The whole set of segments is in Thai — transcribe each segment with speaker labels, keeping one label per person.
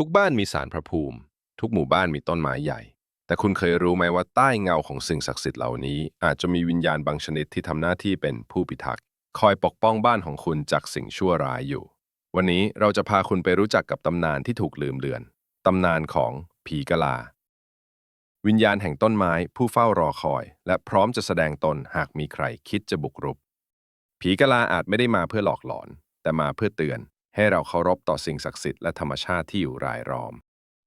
Speaker 1: ทุกบ้านมีสารพระภูมิ ทุกหมู่บ้านมีต้นไม้ใหญ่ แต่คุณเคยรู้ไหมว่าใต้เงาของสิ่งศักดิ์สิทธิ์เหล่านี้ อาจจะมีวิญญาณบางชนิดที่ทำหน้าที่เป็นผู้พิทักษ์คอยปกป้องบ้านของคุณจากสิ่งชั่วร้ายอยู่ วันนี้เราจะพาคุณไปรู้จักกับตำนานที่ถูกลืมเลือนตำนานของผีกะลา วิญญาณแห่งต้นไม้ผู้เฝ้ารอคอย และพร้อมจะแสดงตนหากมีใครคิดจะบุกรุกผีกะลาอาจไม่ได้มาเพื่อหลอกหลอน แต่มาเพื่อเตือน ให้เราเคารพต่อสิ่งศักดิ์สิทธิ์และธรรมชาติที่อยู่รายล้อม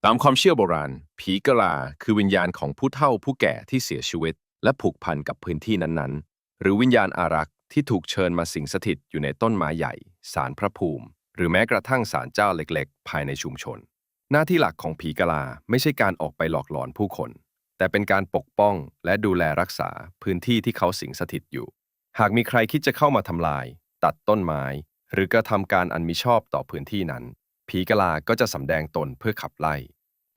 Speaker 1: ตามความเชื่อโบราณ ผีกะลาคือวิญญาณของผู้เฒ่าผู้แก่ที่เสียชีวิต และผูกพันกับพื้นที่นั้นๆ หรือวิญญาณอารักษ์ที่ถูกเชิญมาสิงสถิตอยู่ในต้นไม้ใหญ่ศาลพระภูมิ หรือแม้กระทั่งศาลเจ้าเล็กๆ ภายในชุมชน หน้าที่หลักของผีกะลาไม่ใช่การออกไปหลอกหลอนผู้คน แต่เป็นการปกป้องและดูแลรักษาพื้นที่ที่เขาสิงสถิตอยู่ หากมีใครคิดจะเข้ามาทำลาย ตัดต้นไม้ หรือกระทำการอันมิชอบต่อพื้นที่นั้น ผีกะลาก็จะสำแดงตนเพื่อขับไล่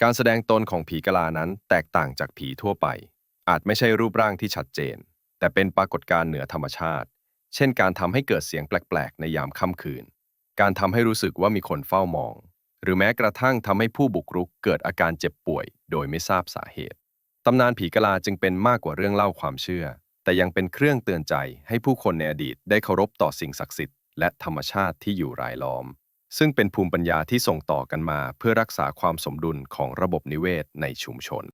Speaker 1: การแสดงตนของผีกะลานั้นแตกต่างจากผีทั่วไป อาจไม่ใช่รูปร่างที่ชัดเจน แต่เป็นปรากฏการณ์เหนือธรรมชาติ เช่น การทำให้เกิดเสียงแปลก ๆ ในยามค่ำคืน การทำให้รู้สึกว่ามีคนเฝ้ามอง หรือแม้กระทั่งทำให้ผู้บุกรุกเกิดอาการเจ็บป่วย โดยไม่ทราบสาเหตุตำนานผีกะลาจึงเป็นมากกว่าเรื่องเล่าความเชื่อ แต่ยังเป็นเครื่องเตือนใจให้ผู้คนในอดีตได้เคารพต่อสิ่งศักดิ์สิทธิ์ และธรรมชาติที่อยู่รายล้อม ซึ่งเป็นภูมิปัญญาที่ส่งต่อกันมาเพื่อรักษาความสมดุลของระบบนิเวศในชุมชน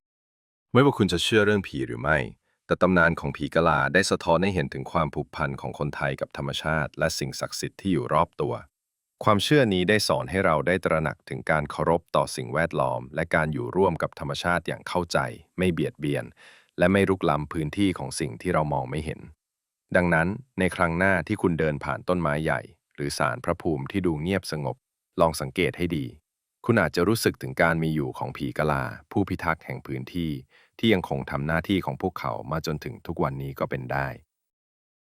Speaker 1: ไม่ว่าคุณจะเชื่อเรื่องผีหรือไม่ แต่ตำนานของผีกะลาได้สะท้อนให้เห็นถึงความผูกพันของคนไทยกับธรรมชาติ และสิ่งศักดิ์สิทธิ์ที่อยู่รอบตัว ความเชื่อนี้ได้สอนให้เราได้ตระหนักถึงการเคารพต่อสิ่งแวดล้อม และการอยู่ร่วมกับธรรมชาติอย่างเข้าใจ ไม่เบียดเบียน และไม่รุกล้ำพื้นที่ของสิ่งที่เรามองไม่เห็น ดังนั้นในครั้งหน้าที่คุณเดินผ่านต้นไม้ใหญ่ หรือสารพระภูมิที่ดูเงียบสงบ ลองสังเกตให้ดี คุณอาจจะรู้สึกถึงการมีอยู่ของผีกะลา ผู้พิทักษ์แห่งพื้นที่ ที่ยังคงทำหน้าที่ของพวกเขามาจนถึงทุกวันนี้ก็เป็นได้